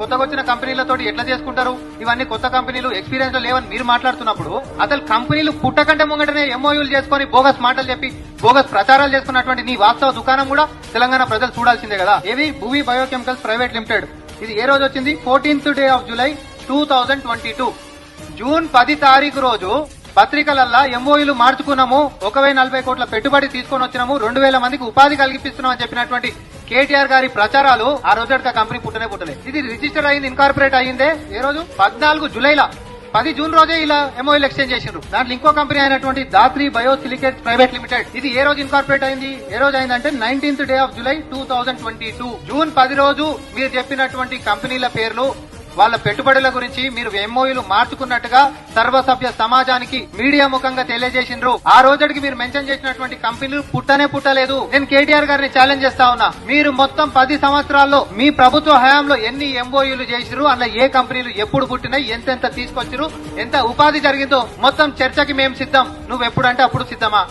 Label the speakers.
Speaker 1: కొత్తగా వచ్చిన కంపెనీలతో ఎట్లా చేసుకుంటారు? ఇవన్నీ కొత్త కంపెనీలు ఎక్స్పీరియన్స్ లేవని మీరు మాట్లాడుతున్నప్పుడు అసలు కంపెనీలు పుట్టకంటే ముంగటనే ఎంఓయూలు చేసుకొని బోగస్ మాటలు చెప్పి బోగస్ ప్రచారాలు చేసుకున్నటువంటి నీ వాస్తవ దుకాణం కూడా తెలంగాణ ప్రజలు చూడాల్సిందే కదా. ఏవి? భూమి బయోకెమికల్స్ ప్రైవేట్ లిమిటెడ్. ఇది ఏ రోజు వచ్చింది? Fourteenth day of July two thousand twenty two June పది తారీఖు రోజు పత్రికలల్లా ఎంఓయూలు మార్చుకున్నాము. ఒక వెయ్యి నలభై కోట్ల పెట్టుబడి తీసుకొని వచ్చినాము. రెండు వేల మందికి ఉపాధి కలిగిస్తున్నాం అని చెప్పినటువంటి కేటీఆర్ గారి ప్రచారాలు ఆ రోజు కంపెనీ పుట్టనే పుట్టలేదు ఇది రిజిస్టర్ అయింది ఇన్కార్పొరేట్ అయిందే ఏ రోజు? పద్నాలుగు జూలైలా. పది జూన్ రోజే ఇలా ఎంఓఎల్ ఎక్స్చేంజ్ చేసిండ్రు. దాంట్లో ఇంకో కంపెనీ అయినటువంటి Dhatri bio silicate private limited. ఇది ఏ రోజు ఇన్కార్పొరేట్ అయింది? ఏ రోజు అయిందంటే nineteenth day of July two thousand twenty two June పది రోజు మీరు చెప్పినటువంటి కంపెనీల పేర్లు వాళ్ళ పెట్టుబడుల గురించి మీరు ఎంఓయూలు మార్చుకున్నట్టుగా సర్వసభ్య సమాజానికి మీడియా ముఖంగా తెలియజేసిండ్రు. ఆ రోజుకి మీరు మెన్షన్ చేసినటువంటి కంపెనీలు పుట్టనే పుట్టలేదు. నేను కేటీఆర్ గారిని ఛాలెంజ్ చేస్తా ఉన్నా. మీరు మొత్తం పది సంవత్సరాల్లో మీ ప్రభుత్వ హయాంలో ఎన్ని ఎంఓయూలు చేసిరు అన్న ఏ కంపెనీలు ఎప్పుడు పుట్టినాయి ఎంతెంత తీసుకొచ్చిరు ఎంత ఉపాధి జరిగిందో మొత్తం చర్చకి మేము సిద్ధం. నువ్వు ఎప్పుడంటే అప్పుడు సిద్ధమా?